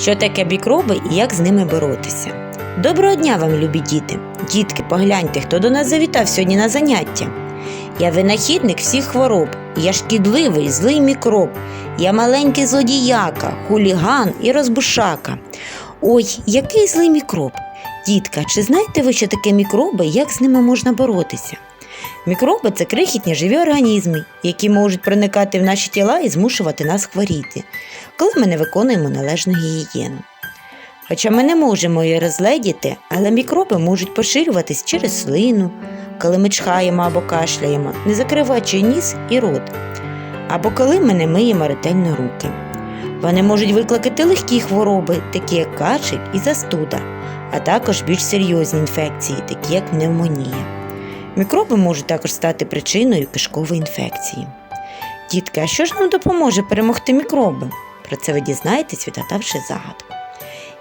Що таке мікроби і як з ними боротися? Доброго дня вам, любі діти! Дітки, погляньте, хто до нас завітав сьогодні на заняття. Я винахідник всіх хвороб, я шкідливий, злий мікроб, я маленький злодіяка, хуліган і розбушака. Ой, який злий мікроб! Дітка, чи знаєте ви, що таке мікроби і як з ними можна боротися? Мікроби це крихітні живі організми, які можуть проникати в наші тіла і змушувати нас хворіти, коли ми не виконуємо належну гігієну. Хоча ми не можемо її розгледіти, але мікроби можуть поширюватись через слину, коли ми чхаємо або кашляємо, не закриваючи ніс і рот, або коли ми не миємо ретельно руки. Вони можуть викликати легкі хвороби, такі як кашель і застуда, а також більш серйозні інфекції, такі як пневмонія. Мікроби можуть також стати причиною кишкової інфекції. Дітки, а що ж нам допоможе перемогти мікроби? Про це ви дізнаєтесь, відгадавши загадку.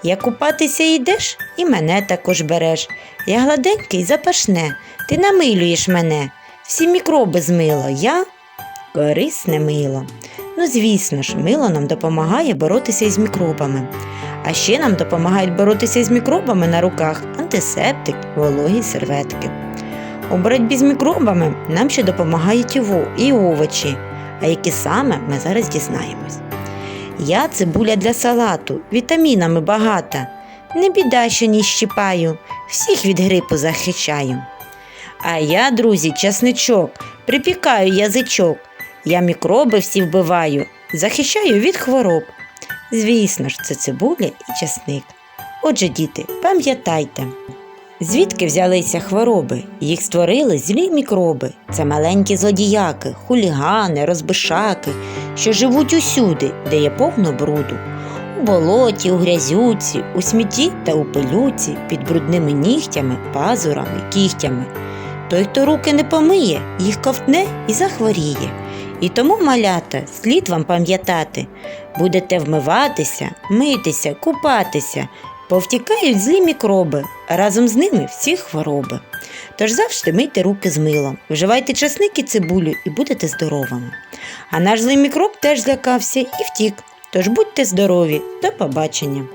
Як купатися йдеш, і мене також береш. Я гладенький запашне, ти намилюєш мене. Всі мікроби змило, я корисне мило. Ну, звісно ж, мило нам допомагає боротися із мікробами. А ще нам допомагають боротися із мікробами на руках антисептик, вологі серветки. У боротьбі з мікробами нам ще допомагають і во- і овочі, а які саме ми зараз дізнаємось. Я цибуля для салату, вітамінами багата. Не біда, що ні щипаю, всіх від грипу захищаю. А я, друзі, часничок, припікаю язичок. Я мікроби всі вбиваю, захищаю від хвороб. Звісно ж, це цибуля і часник. Отже, діти, пам'ятайте. Звідки взялися хвороби? Їх створили злі мікроби. Це маленькі злодіяки, хулігани, розбишаки, що живуть усюди, де є повно бруду. У болоті, у грязюці, у смітті та у пилюці, під брудними нігтями, пазурами, кігтями. Той, хто руки не помиє, їх ковтне і захворіє. І тому, малята, слід вам пам'ятати, будете вмиватися, митися, купатися, повтікають злі мікроби, а разом з ними всі хвороби. Тож завжди мийте руки з милом, вживайте часник і цибулю і будете здоровими. А наш злий мікроб теж злякався і втік. Тож будьте здорові, до побачення!